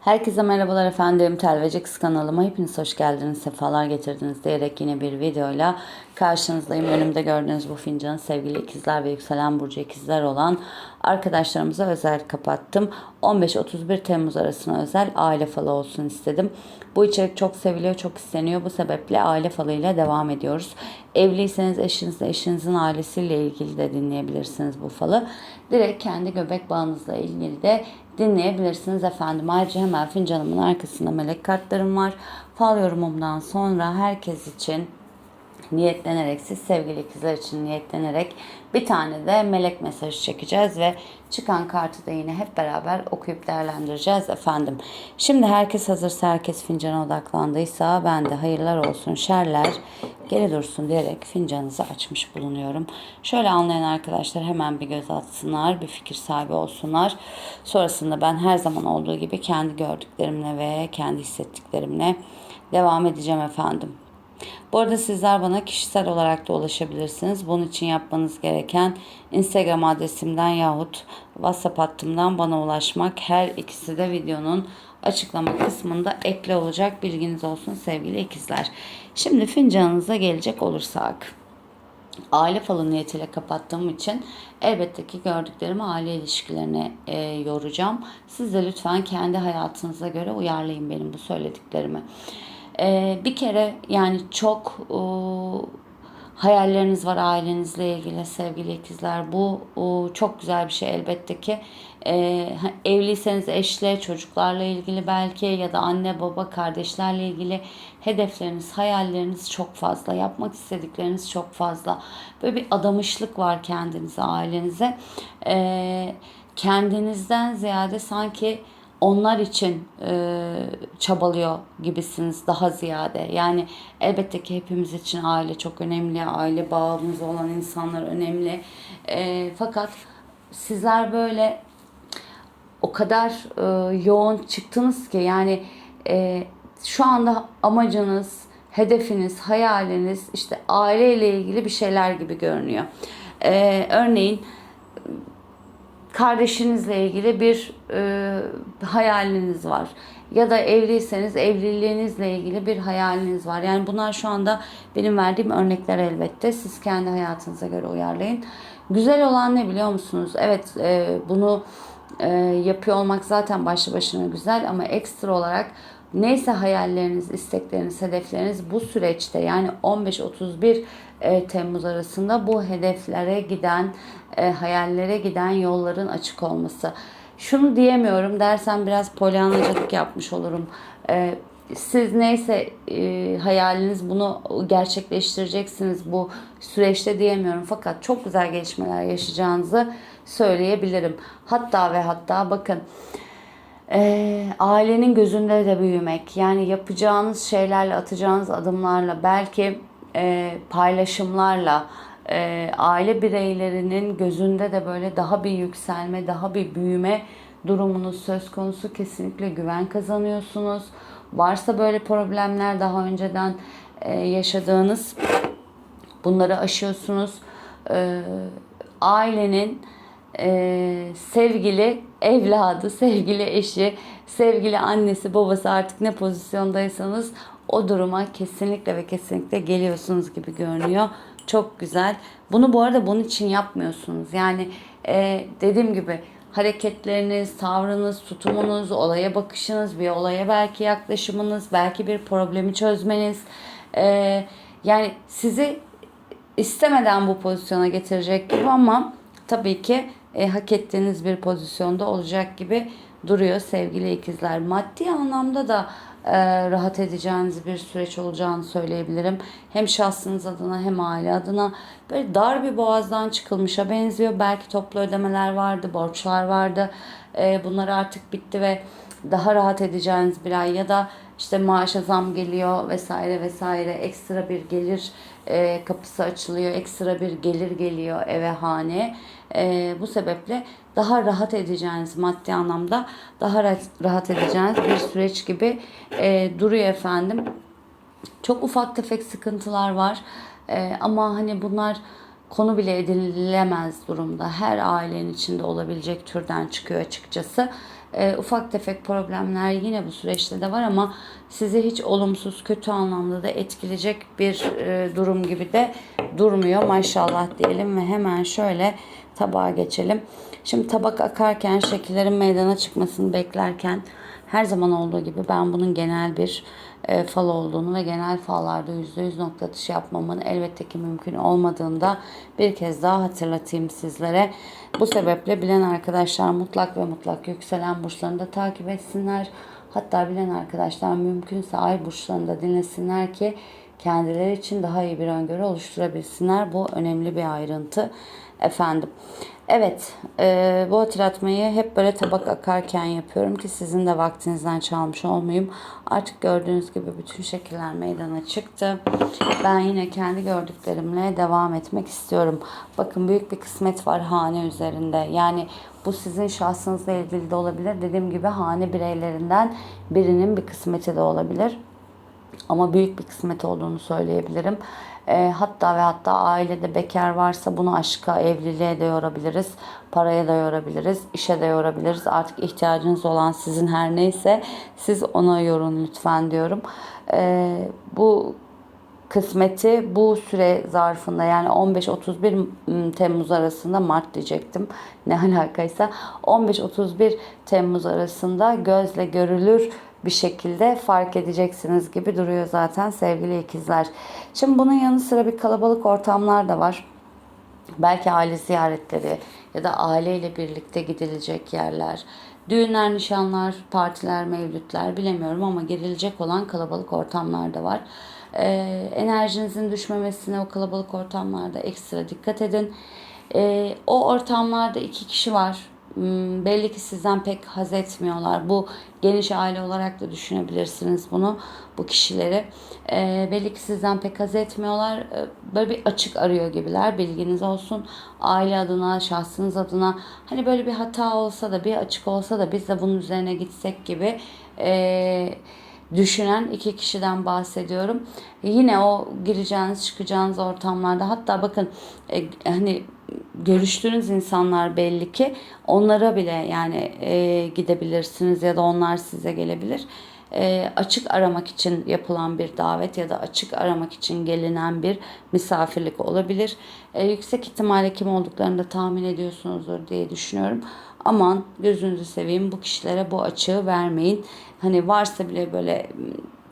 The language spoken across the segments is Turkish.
Herkese merhabalar efendim. Telveci Kız kanalıma hepiniz hoş geldiniz, sefalar getirdiniz diyerek yine bir videoyla karşınızdayım. Önümde gördüğünüz bu fincanı sevgili ikizler ve yükselen burcu ikizler olan arkadaşlarımıza özel kapattım. 15-31 Temmuz arasına özel aile falı olsun istedim. Bu içerik çok seviliyor, çok isteniyor. Bu sebeple aile falıyla devam ediyoruz. Evliyseniz eşinizle, eşinizin ailesiyle ilgili de dinleyebilirsiniz bu falı. Direkt kendi göbek bağınızla ilgili de dinleyebilirsiniz efendim. Ayrıca hemen fincanımın arkasında melek kartlarım var. Fal yorumumdan sonra herkes için niyetlenerek, siz sevgili ikizler için niyetlenerek bir tane de melek mesajı çekeceğiz ve çıkan kartı da yine hep beraber okuyup değerlendireceğiz efendim. Şimdi herkes hazırsa, herkes fincana odaklandıysa ben de hayırlar olsun, şerler geri dursun diyerek fincanınızı açmış bulunuyorum. Şöyle anlayan arkadaşlar hemen bir göz atsınlar, bir fikir sahibi olsunlar. Sonrasında ben her zaman olduğu gibi kendi gördüklerimle ve kendi hissettiklerimle devam edeceğim efendim. Bu arada sizler bana kişisel olarak da ulaşabilirsiniz. Bunun için yapmanız gereken Instagram adresimden yahut WhatsApp hattımdan bana ulaşmak. Her ikisi de videonun açıklama kısmında ekle olacak. Bilginiz olsun sevgili ikizler. Şimdi fincanınıza gelecek olursak aile falı niyetiyle kapattığım için elbette ki gördüklerimi aile ilişkilerine e, yoracağım. Siz de lütfen kendi hayatınıza göre uyarlayın benim bu söylediklerimi. E, bir kere yani çok e, hayalleriniz var ailenizle ilgili sevgili ikizler. Bu e, çok güzel bir şey elbette ki. E, evliyseniz eşle, çocuklarla ilgili belki ya da anne baba kardeşlerle ilgili hedefleriniz, hayalleriniz çok fazla. Yapmak istedikleriniz çok fazla. Böyle bir adamışlık var kendinize, ailenize. E, kendinizden ziyade sanki onlar için e, çabalıyor gibisiniz daha ziyade. Yani elbette ki hepimiz için aile çok önemli. Aile bağımız olan insanlar önemli. E, fakat sizler böyle o kadar e, yoğun çıktınız ki yani e, şu anda amacınız, hedefiniz, hayaliniz işte aileyle ilgili bir şeyler gibi görünüyor. E, örneğin kardeşinizle ilgili bir e, hayaliniz var. Ya da evliyseniz evliliğinizle ilgili bir hayaliniz var. Yani bunlar şu anda benim verdiğim örnekler elbette. Siz kendi hayatınıza göre uyarlayın. Güzel olan ne biliyor musunuz? Evet e, bunu e, yapıyor olmak zaten başlı başına güzel ama ekstra olarak neyse hayalleriniz, istekleriniz, hedefleriniz bu süreçte yani 15-31 e, Temmuz arasında bu hedeflere giden, e, hayallere giden yolların açık olması. Şunu diyemiyorum dersem biraz polyanacılık yapmış olurum. E, siz neyse e, hayaliniz bunu gerçekleştireceksiniz bu süreçte diyemiyorum. Fakat çok güzel gelişmeler yaşayacağınızı söyleyebilirim. Hatta ve hatta bakın e, ailenin gözünde de büyümek yani yapacağınız şeylerle atacağınız adımlarla belki e, paylaşımlarla e, aile bireylerinin gözünde de böyle daha bir yükselme, daha bir büyüme durumunuz söz konusu. Kesinlikle güven kazanıyorsunuz. Varsa böyle problemler daha önceden e, yaşadığınız bunları aşıyorsunuz. E, ailenin e, sevgili evladı, sevgili eşi, sevgili annesi, babası artık ne pozisyondaysanız o duruma kesinlikle ve kesinlikle geliyorsunuz gibi görünüyor. Çok güzel. Bunu bu arada bunun için yapmıyorsunuz. Yani e, dediğim gibi hareketleriniz, tavrınız, tutumunuz, olaya bakışınız, bir olaya belki yaklaşımınız, belki bir problemi çözmeniz. E, yani sizi istemeden bu pozisyona getirecek gibi ama tabii ki e, hak ettiğiniz bir pozisyonda olacak gibi duruyor sevgili ikizler. Maddi anlamda da rahat edeceğiniz bir süreç olacağını söyleyebilirim. Hem şahsınız adına hem aile adına böyle dar bir boğazdan çıkılmışa benziyor. Belki toplu ödemeler vardı, borçlar vardı. E, bunlar artık bitti ve daha rahat edeceğiniz bir ay ya da işte maaşa zam geliyor vesaire vesaire ekstra bir gelir e, kapısı açılıyor ekstra bir gelir geliyor eve hane e, bu sebeple daha rahat edeceğiniz maddi anlamda daha rahat edeceğiniz bir süreç gibi e, duruyor efendim çok ufak tefek sıkıntılar var e, ama hani bunlar konu bile edilemez durumda. Her ailenin içinde olabilecek türden çıkıyor açıkçası. E, ufak tefek problemler yine bu süreçte de var ama sizi hiç olumsuz, kötü anlamda da etkileyecek bir e, durum gibi de durmuyor. Maşallah diyelim ve hemen şöyle tabağa geçelim. Şimdi tabak akarken şekillerin meydana çıkmasını beklerken her zaman olduğu gibi ben bunun genel bir e, fal olduğunu ve genel fallarda %100 nokta atışı yapmamın elbette ki mümkün olmadığını da bir kez daha hatırlatayım sizlere. Bu sebeple bilen arkadaşlar mutlak ve mutlak yükselen burçlarını da takip etsinler. Hatta bilen arkadaşlar mümkünse ay burçlarını da dinlesinler ki kendileri için daha iyi bir öngörü oluşturabilsinler. Bu önemli bir ayrıntı efendim. Evet, e, bu hatırlatmayı hep böyle tabak akarken yapıyorum ki sizin de vaktinizden çalmış olmayayım. Artık gördüğünüz gibi bütün şekiller meydana çıktı. Ben yine kendi gördüklerimle devam etmek istiyorum. Bakın büyük bir kısmet var hane üzerinde. Yani bu sizin şahsınızla ilgili de olabilir. Dediğim gibi hane bireylerinden birinin bir kısmeti de olabilir ama büyük bir kısmet olduğunu söyleyebilirim. E, hatta ve hatta ailede bekar varsa bunu aşka, evliliğe de yorabiliriz. Paraya da yorabiliriz, işe de yorabiliriz. Artık ihtiyacınız olan sizin her neyse siz ona yorun lütfen diyorum. E, bu kısmeti bu süre zarfında yani 15-31 Temmuz arasında Mart diyecektim. Ne alakaysa 15-31 Temmuz arasında gözle görülür bir şekilde fark edeceksiniz gibi duruyor zaten sevgili ikizler. Şimdi bunun yanı sıra bir kalabalık ortamlar da var. Belki aile ziyaretleri ya da aileyle birlikte gidilecek yerler. Düğünler, nişanlar, partiler, mevlütler bilemiyorum ama gidilecek olan kalabalık ortamlar da var. Ee, enerjinizin düşmemesine o kalabalık ortamlarda ekstra dikkat edin. Ee, o ortamlarda iki kişi var belli ki sizden pek haz etmiyorlar. Bu geniş aile olarak da düşünebilirsiniz bunu bu kişileri. E, belli ki sizden pek haz etmiyorlar. E, böyle bir açık arıyor gibiler. Bilginiz olsun. Aile adına, şahsınız adına hani böyle bir hata olsa da bir açık olsa da biz de bunun üzerine gitsek gibi e, düşünen iki kişiden bahsediyorum. Yine o gireceğiniz çıkacağınız ortamlarda hatta bakın e, hani görüştüğünüz insanlar belli ki onlara bile yani e, gidebilirsiniz ya da onlar size gelebilir. E, açık aramak için yapılan bir davet ya da açık aramak için gelinen bir misafirlik olabilir. E, yüksek ihtimalle kim olduklarını da tahmin ediyorsunuzdur diye düşünüyorum. Aman gözünüzü seveyim bu kişilere bu açığı vermeyin. Hani varsa bile böyle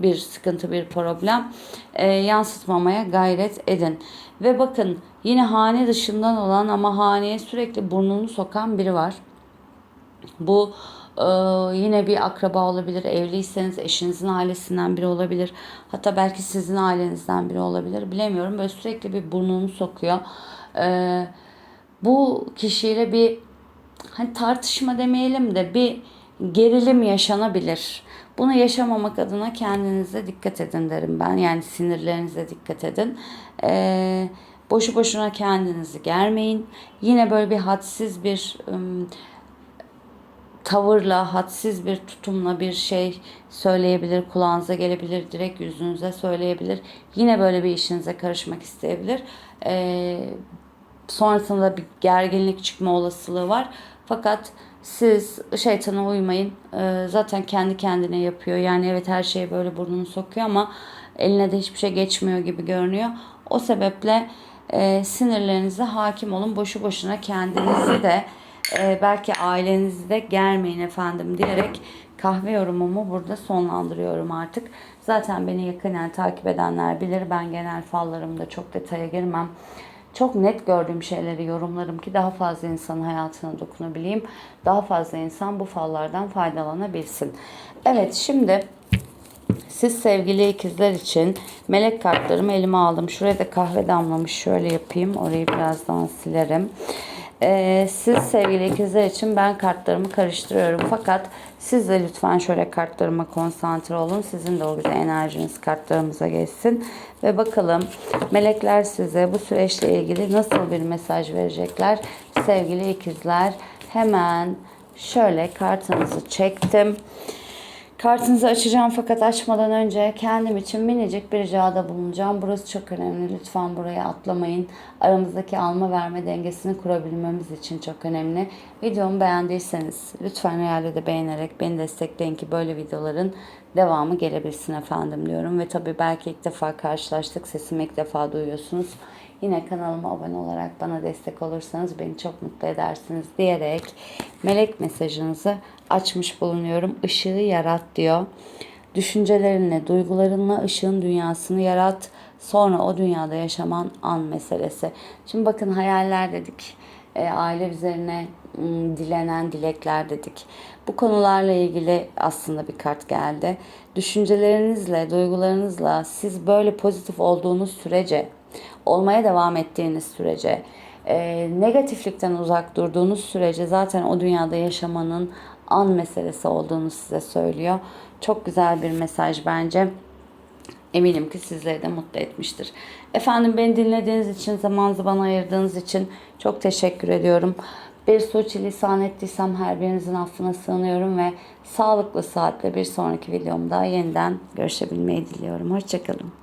bir sıkıntı, bir problem e, yansıtmamaya gayret edin. Ve bakın yine hane dışından olan ama haneye sürekli burnunu sokan biri var. Bu e, yine bir akraba olabilir. Evliyseniz eşinizin ailesinden biri olabilir. Hatta belki sizin ailenizden biri olabilir. Bilemiyorum. Böyle sürekli bir burnunu sokuyor. E, bu kişiyle bir hani tartışma demeyelim de bir gerilim yaşanabilir. Bunu yaşamamak adına kendinize dikkat edin derim ben. Yani sinirlerinize dikkat edin. Ee, boşu boşuna kendinizi germeyin. Yine böyle bir hadsiz bir ım, tavırla, hadsiz bir tutumla bir şey söyleyebilir, kulağınıza gelebilir, direkt yüzünüze söyleyebilir. Yine böyle bir işinize karışmak isteyebilir. Ee, sonrasında bir gerginlik çıkma olasılığı var. Fakat siz şeytana uymayın. Ee, zaten kendi kendine yapıyor. Yani evet her şey böyle burnunu sokuyor ama eline de hiçbir şey geçmiyor gibi görünüyor. O sebeple e, sinirlerinize hakim olun. Boşu boşuna kendinizi de e, belki ailenizi de germeyin efendim diyerek kahve yorumumu burada sonlandırıyorum artık. Zaten beni yakından takip edenler bilir. Ben genel fallarımda çok detaya girmem çok net gördüğüm şeyleri yorumlarım ki daha fazla insanın hayatına dokunabileyim. Daha fazla insan bu fallardan faydalanabilsin. Evet şimdi siz sevgili ikizler için melek kartlarımı elime aldım. Şuraya da kahve damlamış. Şöyle yapayım. Orayı birazdan silerim. Ee, siz sevgili ikizler için ben kartlarımı karıştırıyorum. Fakat siz de lütfen şöyle kartlarıma konsantre olun. Sizin de o güzel enerjiniz kartlarımıza geçsin. Ve bakalım melekler size bu süreçle ilgili nasıl bir mesaj verecekler? Sevgili ikizler hemen şöyle kartınızı çektim. Kartınızı açacağım fakat açmadan önce kendim için minicik bir ricada bulunacağım. Burası çok önemli. Lütfen buraya atlamayın. Aramızdaki alma verme dengesini kurabilmemiz için çok önemli. Videomu beğendiyseniz lütfen herhalde de beğenerek beni destekleyin ki böyle videoların devamı gelebilsin efendim diyorum. Ve tabii belki ilk defa karşılaştık. Sesimi ilk defa duyuyorsunuz. Yine kanalıma abone olarak bana destek olursanız beni çok mutlu edersiniz diyerek melek mesajınızı açmış bulunuyorum. Işığı yarat diyor. Düşüncelerinle, duygularınla ışığın dünyasını yarat. Sonra o dünyada yaşaman an meselesi. Şimdi bakın hayaller dedik. E, aile üzerine dilenen dilekler dedik. Bu konularla ilgili aslında bir kart geldi. Düşüncelerinizle, duygularınızla siz böyle pozitif olduğunuz sürece, olmaya devam ettiğiniz sürece, e, negatiflikten uzak durduğunuz sürece zaten o dünyada yaşamanın an meselesi olduğunu size söylüyor. Çok güzel bir mesaj bence. Eminim ki sizleri de mutlu etmiştir. Efendim beni dinlediğiniz için, zamanınızı bana ayırdığınız için çok teşekkür ediyorum. Bir suçilisan ettiysem her birinizin affına sığınıyorum ve sağlıklı saatle bir sonraki videomda yeniden görüşebilmeyi diliyorum. Hoşçakalın.